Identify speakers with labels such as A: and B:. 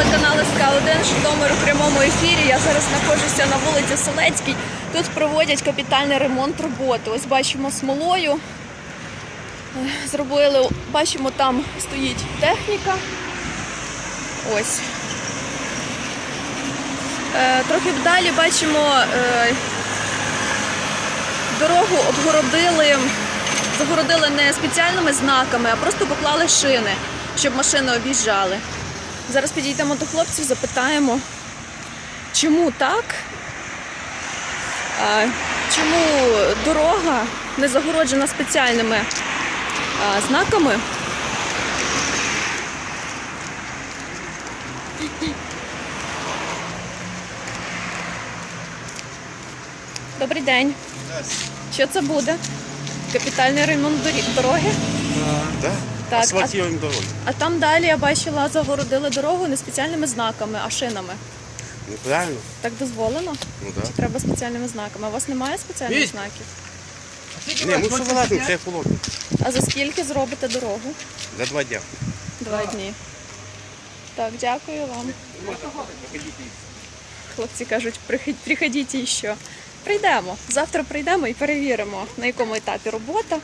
A: 1 Житомир у прямому ефірі. Я зараз знаходжуся на вулиці Селецькій. Тут проводять капітальний ремонт роботи. Ось бачимо смолою. Е, Зробили, бачимо, там стоїть техніка. Ось. Е, Трохи далі бачимо, е, дорогу обгородили, загородили не спеціальними знаками, а просто поклали шини, щоб машини об'їжджали. Зараз підійдемо до хлопців, запитаємо, чому так? Чому дорога не загороджена спеціальними знаками? Добрий день. Що це буде? Капітальний ремонт дороги?
B: Да?
A: Так,
B: Асфальтуємо дорогу.
A: А там далі я бачила, загородили дорогу не спеціальними знаками, а шинами.
B: Ну правильно?
A: Так дозволено?
B: Ну да.
A: Чи треба спеціальними знаками? У вас немає спеціальних
C: Віть!
A: знаків?
B: Ні, ми все вилазимо, це холодно.
A: А за скільки зробите дорогу?
B: За два дня.
A: Два дні. Так, дякую вам. Хлопці кажуть, «Прихи- приходіть іще. Прийдемо. Завтра прийдемо і перевіримо, на якому етапі робота.